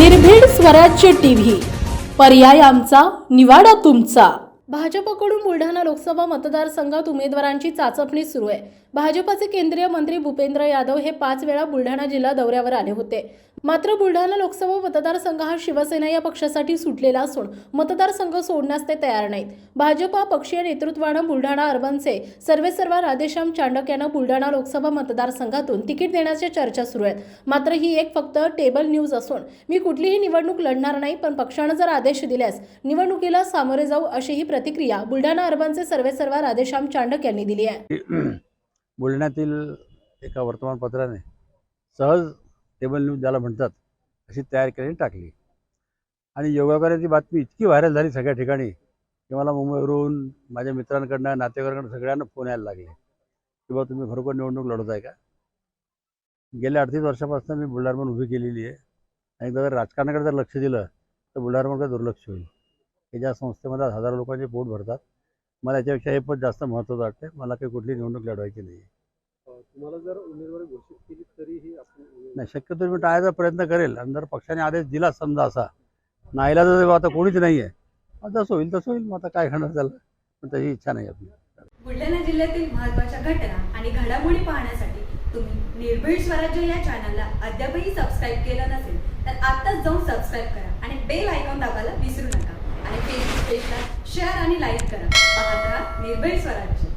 निर्भीड स्वराज्य टीव्ही. पर्याय आमचा निवाडा तुमचा. भाजपकडून बुलढाणा लोकसभा मतदारसंघात उमेदवारांची चाचपणी सुरू आहे. भाजपाचे केंद्रीय मंत्री भूपेंद्र यादव हे पाच वेळा बुलढाणा जिल्हा दौऱ्यावर आले होते. मात्र बुलढाणा लोकसभा मतदारसंघ हा शिवसेना या पक्षासाठी सुटलेला असून मतदारसंघ सोडण्यास ते तयार नाहीत. भाजपा पक्षीय नेतृत्वानं बुलढाणा अर्बनचे सर्वेसर्वा राधेश्याम चांडक यांना बुलढाणा लोकसभा मतदारसंघातून तिकीट देण्याच्या चर्चा सुरू आहेत. मात्र ही एक फक्त टेबल न्यूज असून मी कुठलीही निवडणूक लढणार नाही पण पक्षानं जर आदेश दिल्यास निवडणुकीला सामोरे जाऊ अशी ही प्रतिक्रिया बुलढाणा अर्बनचे सर्वेसर्वा राधेश्याम चांडक यांनी दिली आहे. बुलढाण्यातील एका वर्तमानपत्राने सहज टेबल न्यूज ज्याला म्हणतात अशी तयार केली टाकली. आणि योगाकाराची बातमी इतकी व्हायरल झाली सगळ्या ठिकाणी की मला मुंबईवरून माझ्या मित्रांकडनं नातेवाईकांकडनं सगळ्यांना फोन यायला लागले. की बाबा तुम्ही खरोखर निवडणूक लढत आहे का? गेल्या अडतीस वर्षापासून मी बुलढाणा उभी केलेली आहे. आणि एकदा जर राजकारणाकडे जर लक्ष दिलं तर बुलढाण्याकडे दुर्लक्ष होईल? हे ज्या संस्थेमध्ये हजारो लोकांचे पोट भरतात मला याच्यापेक्षा हे पण जास्त महत्त्वाचं वाटतं मला काही कुठली निवडणूक लढवायची नाही तुम्हाला जर उमेदवारी घोषित केली तरीही आपण नाही शक्यतो मी टाळायचा प्रयत्न करेल. आणि जर पक्षाने आदेश दिला समजा असा नाहीला जर आता कोणीच नाही आहे जसं होईल तसं होईल. मग आता काय करणार त्याला? पण तशी इच्छा नाही आपली. बुलढाणा जिल्ह्यातील महत्त्वाच्या घटना आणि घडामोडी पाहण्यासाठी तुम्ही निर्भीड स्वराज्य या चॅनलला अद्यापही सबस्क्राईब केलं नसेल तर आत्ताच जाऊन सबस्क्राईब करा आणि बेल आयकॉन दाबायला विसरू नका. आणि फेसबुक पेजला शेअर आणि लाईक करा. पाहत राहा निर्भीड स्वराज्य.